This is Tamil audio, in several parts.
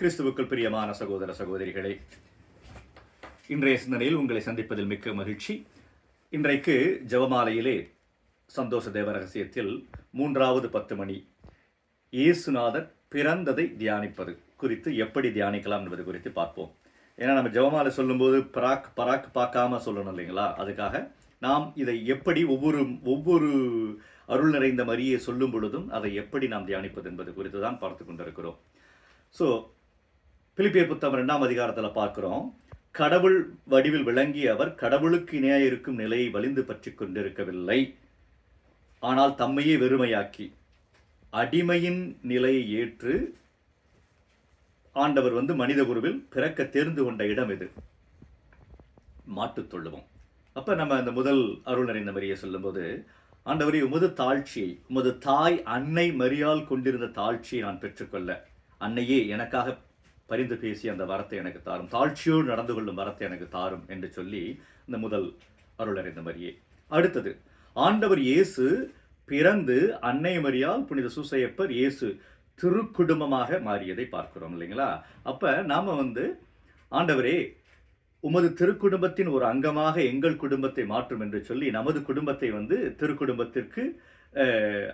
கிறிஸ்துவுக்குள் பிரியமான சகோதர சகோதரிகளே இன்றைய சிந்தனையில் உங்களை சந்திப்பதில் மிக்க மகிழ்ச்சி. இன்றைக்கு ஜெபமாலையிலே சந்தோஷ தேவ ரகசியத்தில் மூன்றாவது பத்து மணி. இயேசுநாதர் பிறந்ததை தியானிப்பது குறித்து எப்படி தியானிக்கலாம் என்பது குறித்து பார்ப்போம். ஏன்னா நம்ம ஜெபமாலை சொல்லும்போது பராக் பராக் பார்க்காம சொல்லணும் இல்லைங்களா? அதுக்காக நாம் இதை எப்படி ஒவ்வொரு ஒவ்வொரு அருள் நிறைந்த மரியை சொல்லும் பொழுதும் அதை எப்படி நாம் தியானிப்பது என்பது குறித்து தான் பார்த்து கொண்டிருக்கிறோம். ஸோ பிலிப்பியர் புத்தகம் ரெண்டாம் அதிகாரத்தில் பார்க்குறோம். கடவுள் வடிவில் விளங்கிய அவர் கடவுளுக்கு இணையாக இருக்கும் நிலையை வலிந்து பற்றி கொண்டிருக்கவில்லை. ஆனால் தம்மையே வெறுமையாக்கி அடிமையின் நிலையை ஏற்று ஆண்டவர் வந்து மனித உருவில் பிறக்க தேர்ந்து கொண்ட இடம் இது. மாட்டுத் தொழுவம். அப்போ நம்ம அந்த முதல் அருள் இந்த மரியை சொல்லும்போது ஆண்டவரே உமது தாழ்ச்சியை உமது தாய் அன்னை மரியால் கொண்டிருந்த தாழ்ச்சியை நான் பெற்றுக்கொள்ள அன்னையே எனக்காக பரிந்து பேசி அந்த வரத்தை எனக்கு தாரும். தாழ்ச்சியோடு நடந்து கொள்ளும் வரத்தை எனக்கு தாரும் என்று சொல்லி இந்த முதல் அருள் அறிந்த மரியே. அடுத்தது ஆண்டவர் இயேசு பிறந்து அன்னை மரியால் புனித சூசையப்பர் இயேசு திருக்குடும்பமாக மாறியதை பார்க்கிறோம் இல்லைங்களா? அப்போ நாம் வந்து ஆண்டவரே உமது திருக்குடும்பத்தின் ஒரு அங்கமாக எங்கள் குடும்பத்தை மாற்றும் என்று சொல்லி நமது குடும்பத்தை வந்து திருக்குடும்பத்திற்கு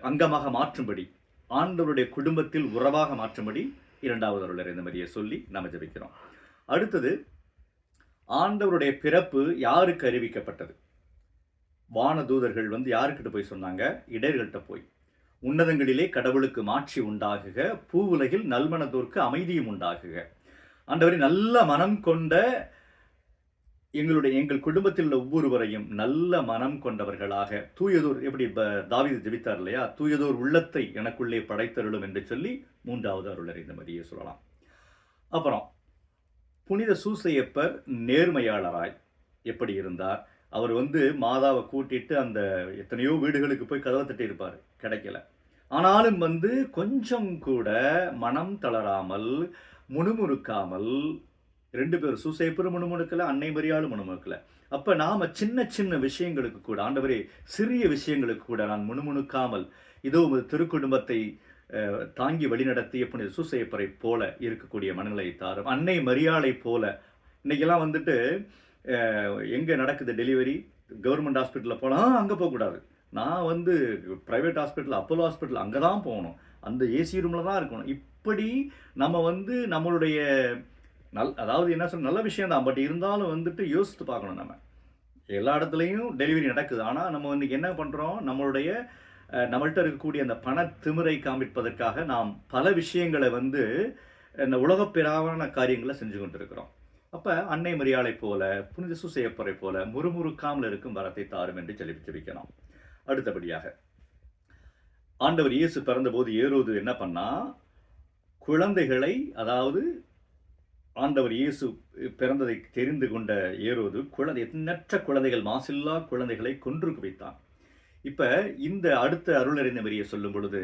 அங்கமாக மாற்றும்படி ஆண்டவருடைய குடும்பத்தில் உறவாக மாற்றும்படி இரண்டாவது அருளர் இந்த மாதிரியே சொல்லி நம்ம ஜெபிக்கிறோம். அடுத்தது ஆண்டவருடைய பிறப்பு யாருக்கு அறிவிக்கப்பட்டது? வானதூதர்கள் வந்து யாருக்கிட்ட போய் சொன்னாங்க? இடர்கள்ட்ட போய். உன்னதங்களிலே கடவுளுக்கு மாட்சி உண்டாகுக பூவுலகில் நல்மனதோர்க்கு அமைதியும் உண்டாகுக. ஆண்டவரை நல்ல மனம் கொண்ட எங்களுடைய எங்கள் குடும்பத்தில் உள்ள ஒவ்வொருவரையும் நல்ல மனம் கொண்டவர்களாக தூயதோர் எப்படி ப- தாவீது ஜெபித்தார் இல்லையா? தூயதோர் உள்ளத்தை எனக்குள்ளே படைத்தருளும் என்று சொல்லி மூன்றாவது அருளர் இந்த மாதிரியே சொல்லலாம். அப்புறம் புனித சூசையப்பர் நேர்மையாளராய் எப்படி இருந்தார்? அவர் வந்து மாதாவை கூட்டிட்டு அந்த எத்தனையோ வீடுகளுக்கு போய் கதவை தட்டி இருப்பார் கிடைக்கல. ஆனாலும் வந்து கொஞ்சம் கூட மனம் தளராமல் முணுமுணுக்காமல் ரெண்டு பேரும் சூசைப்பரும் முணுமுணுக்கல அன்னை மரியாளும் முணுமுணுக்கல. அப்போ நாம் சின்ன சின்ன விஷயங்களுக்கு கூட ஆண்டவரே சிறிய விஷயங்களுக்கு கூட நான் முணுமுணுக்காமல் இதோ ஒரு திருக்குடும்பத்தை தாங்கி வழிநடத்திய புனித சூசையப்பரை போல இருக்கக்கூடிய மனநிலை தாரும். அன்னை மரியாளை போல. இன்றைக்கெல்லாம் வந்துட்டு எங்கே நடக்குது டெலிவரி? கவர்மெண்ட் ஹாஸ்பிட்டலில் போனால் அங்கே போகக்கூடாது நான் வந்து ப்ரைவேட் ஹாஸ்பிட்டல் அப்போலோ ஹாஸ்பிட்டல் அங்கே தான் போகணும். அந்த ஏசி ரூமில் தான் இருக்கணும். இப்படி நம்ம வந்து நம்மளுடைய நல் அதாவது என்ன சொல்ல நல்ல விஷயம் தான் பட் இருந்தாலும் வந்துட்டு யோசித்து பார்க்கணும் நம்ம. எல்லா இடத்துலையும் டெலிவரி நடக்குது. ஆனால் நம்ம இன்னைக்கு என்ன பண்ணுறோம் நம்மளுடைய நம்மள்கிட்ட இருக்கக்கூடிய அந்த பண திமிரை காமிப்பதற்காக நாம் பல விஷயங்களை வந்து இந்த உலகப்பிராவான காரியங்களை செஞ்சு கொண்டிருக்கிறோம். அப்போ அன்னை மரியாளை போல புனித சுசையப்பரை போல முறுமுறுக்காமல் இருக்கும் வரத்தை தாரும் என்று சொல்லி ஜெபிக்கலாம் அடுத்தபடியாக ஆண்டவர் இயேசு பிறந்தபோது ஏறுவது என்ன பண்ணா குழந்தைகளை அதாவது ஆண்டவர் இயேசு பிறந்ததை தெரிந்து கொண்ட ஏரோது குழந்தை எண்ணற்ற குழந்தைகள் மாசில்லா குழந்தைகளை கொன்று குவித்தான் இப்போ இந்த அடுத்த அருளறிந்த வரியை சொல்லும் பொழுது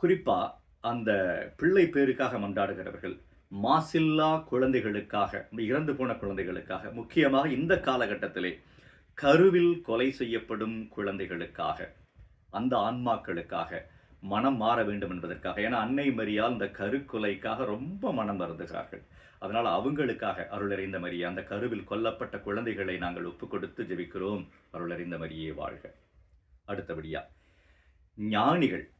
குறிப்பாக அந்த பிள்ளை பேருக்காக மன்றாடுகிறவர்கள் மாசில்லா குழந்தைகளுக்காக இறந்து போன குழந்தைகளுக்காக முக்கியமாக இந்த காலகட்டத்திலே கருவில் கொலை செய்யப்படும் குழந்தைகளுக்காக அந்த ஆன்மாக்களுக்காக மனம் மாற வேண்டும் என்பதற்காக. ஏன்னா அன்னை மரியால் இந்த கருக்கொலைக்காக ரொம்ப மனம் வருந்துகிறார்கள். அதனால் அவங்களுக்காக அருளறிந்த மரியா அந்த கருவில் கொல்லப்பட்ட குழந்தைகளை நாங்கள் ஒப்பு கொடுத்து ஜெபிக்கிறோம். அருளறிந்த மரியே வாழ்க. அடுத்தபடியா ஞானிகள்.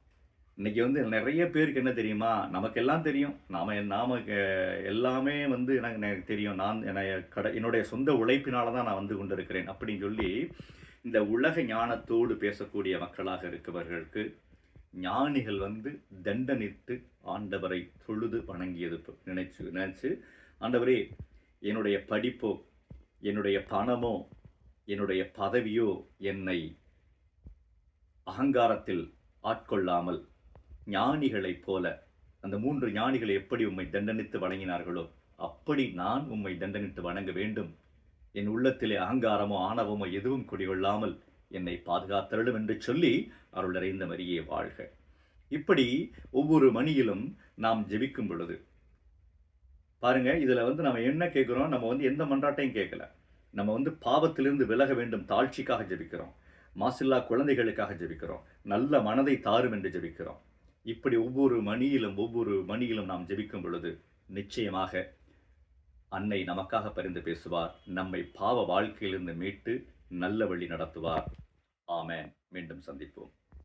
இன்னைக்கு வந்து நிறைய பேருக்கு என்ன தெரியுமா? நமக்கெல்லாம் தெரியும். நாம நாம எல்லாமே வந்து எனக்கு எனக்கு தெரியும். நான் என கடை என்னுடைய சொந்த உழைப்பினால தான் நான் வந்து கொண்டிருக்கிறேன் அப்படின்னு சொல்லி இந்த உலக ஞானத்தோடு பேசக்கூடிய மக்களாக இருக்கவர்களுக்கு ஞானிகள் வந்து தண்டனித்து ஆண்டவரை தொழுது வணங்கியது நினைச்சு நினைச்சு ஆண்டவரே என்னுடைய படிப்போ என்னுடைய பணமோ என்னுடைய பதவியோ என்னை அகங்காரத்தில் ஆட்கொள்ளாமல் ஞானிகளைப் போல அந்த மூன்று ஞானிகளை எப்படி உம்மை தண்டனித்து வணங்கினார்களோ அப்படி நான் உம்மை தண்டனித்து வணங்க வேண்டும். என் உள்ளத்திலே அகங்காரமோ ஆணவமோ எதுவும் குடிகொள்ளாமல் என்னை பாதுகாத்தருளும் என்று சொல்லி அருளறைந்த மரியே வாழ்க. இப்படி ஒவ்வொரு மணியிலும் நாம் ஜெபிக்கும் பொழுது பாருங்க இதில் வந்து நம்ம என்ன கேட்குறோம் நம்ம வந்து எந்த மன்றாட்டையும் கேட்கல நம்ம வந்து பாவத்திலிருந்து விலக வேண்டும் தாழ்ச்சிக்காக ஜெபிக்கிறோம். மாசில்லா குழந்தைகளுக்காக ஜெபிக்கிறோம். நல்ல மனதை தாரும் என்று ஜெபிக்கிறோம். இப்படி ஒவ்வொரு மணியிலும் ஒவ்வொரு மணியிலும் நாம் ஜெபிக்கும் பொழுது நிச்சயமாக அன்னை நமக்காக பரிந்து பேசுவார். நம்மை பாவ வாழ்க்கையிலிருந்து மீட்டு நல்ல வழி நடத்துவார். ஆமென். மீண்டும் சந்திப்போம்.